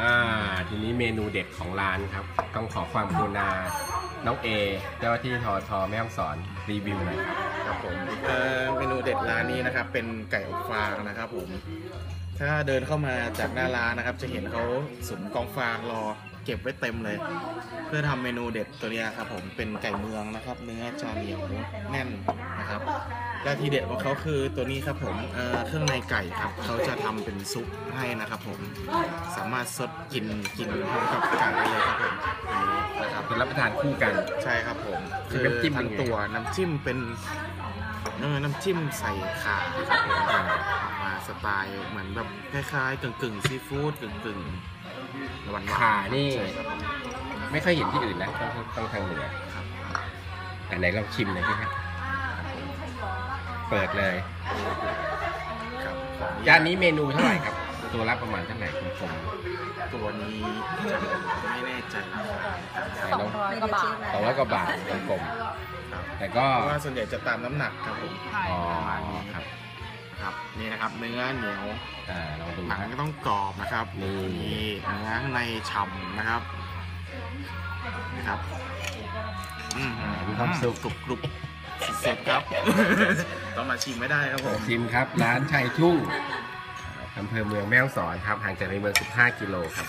อ่าทีนี้เมนูเด็ดของร้านครับ ต้องขอความกรุณา น้องเอเจ้าหน้าที่ทอทอแม่ต้องสอนรีวิวหน่อยครับผมเอ่อเมนูเด็ดร้านนี้นะครับ เป็นไก่อบฟางนะครับผม ถ้าเดินเข้ามาจากหน้าร้านนะครับ จะเห็นเขาสุมกองฟางรอ เก็บไว้เต็มเลย เพื่อทำเมนูเด็ดตัวเนี้ยครับผมเป็นไก่เมืองนะครับ เนื้อจะเหนียวแน่นนะครับและทีเด็ดของเขาคือตัวนี้ครับผมเอ่อเครื่องในไก่ครับเขาจะทำเป็นซุปให้นะครับ ผมสามารถสดกินกินพร้อมกับไก่ได้เลยครับผมอันนี้นะครับคือรับประทานคู่กันใช่ครับผมคือน้ำจิ้มเป็นทั้งไงตัวน้ำจิ้มเป็นเออ น้ำจิ้มใส่ข่าครับผมออกมาสไตล์เหมือนแบบคล้ายๆกึ่งกึ่งซีฟู้ดกึ่งกึ่งหวานๆขานี่ใช่ครับไม่เคยเห็นที่อื่นนะต้องต้องทางเหนือครับอันไหนลองชิมหน่อยพี่ครับเปิดเลยครับขออนุญจาตนนี้เมนูเท่าไหร่ครับ ตัวละประมาณเท่าไหร่คุณผมตัวนี้จะไม่แน่ใจราคาไหนลองร้อยกว่าบาทสองร้อยกว่าบาทกลมครับๆ แต่ก็เพราะว่าส่วนใหญ่จะตามน้ำหนักครับผมอ๋อครับครับนี่นะครับเนื้อเหนียวอ่าลองดูหนังครับก็ต้องกรอบนะครับนี่เนื้อข้างในฉ่ำนะครับนะครับอืมมีความสุขกรุบกรุบสุดๆครับ ต้องมาชิมไม่ได้ครับผมชิมครับ ร้านชัยทุ่งอำเภอเมืองแม่ฮ่องสอนครับห่างจากในเมือง 15 กิโลครับ